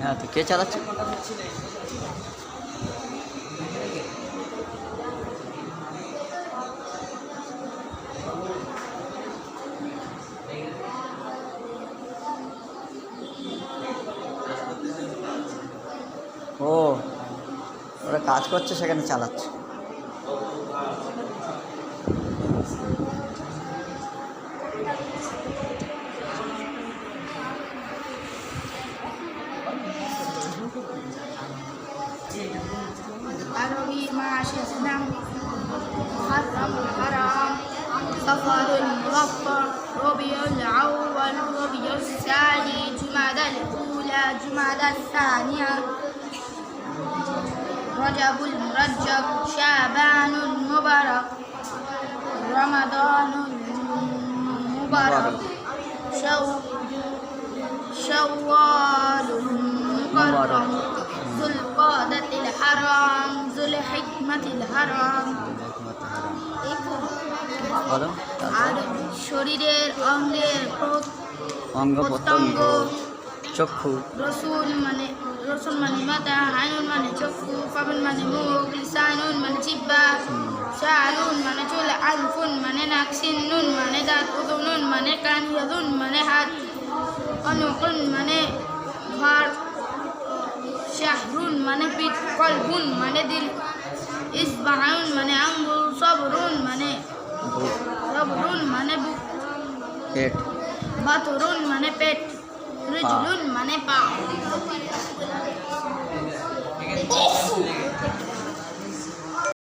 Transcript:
হ্যাঁ তো কে চালাচ্ছে? ও ওরা কাজ করছে সেখানে চালাচ্ছে। عربي مع شسنم محرم الحرام صفر المظفر ربيع الأول ربيع الثاني جمادى الأولى جمادى الثانية رجب المرجب شعبان المبارك رمضان المبارك شو شوال المكرم ذو القادة الحرام শরীরের অঙ্গের অঙ্গ চক্ষু। রসুল মানে রসুল মানে মাথা আয়ুন মানে চক্ষু পাবন মানে মুখ লিসানুন মানে জিব্বা শাহরুন মানে চুল আনফুন মানে নাক সিন্নুন মানে দাঁত উদুনুন মানে কান ইয়াদুন মানে হাত। অনুকুন মানে ঘর শাহরুন মানে পিঠ কলবুন মানে দিল। ইসবাহুন মানে আঙ্গুল সবরুন মানে বুক সবরুন মানে বুক পেট বাতরুন মানে পেট রিজলুন মানে পা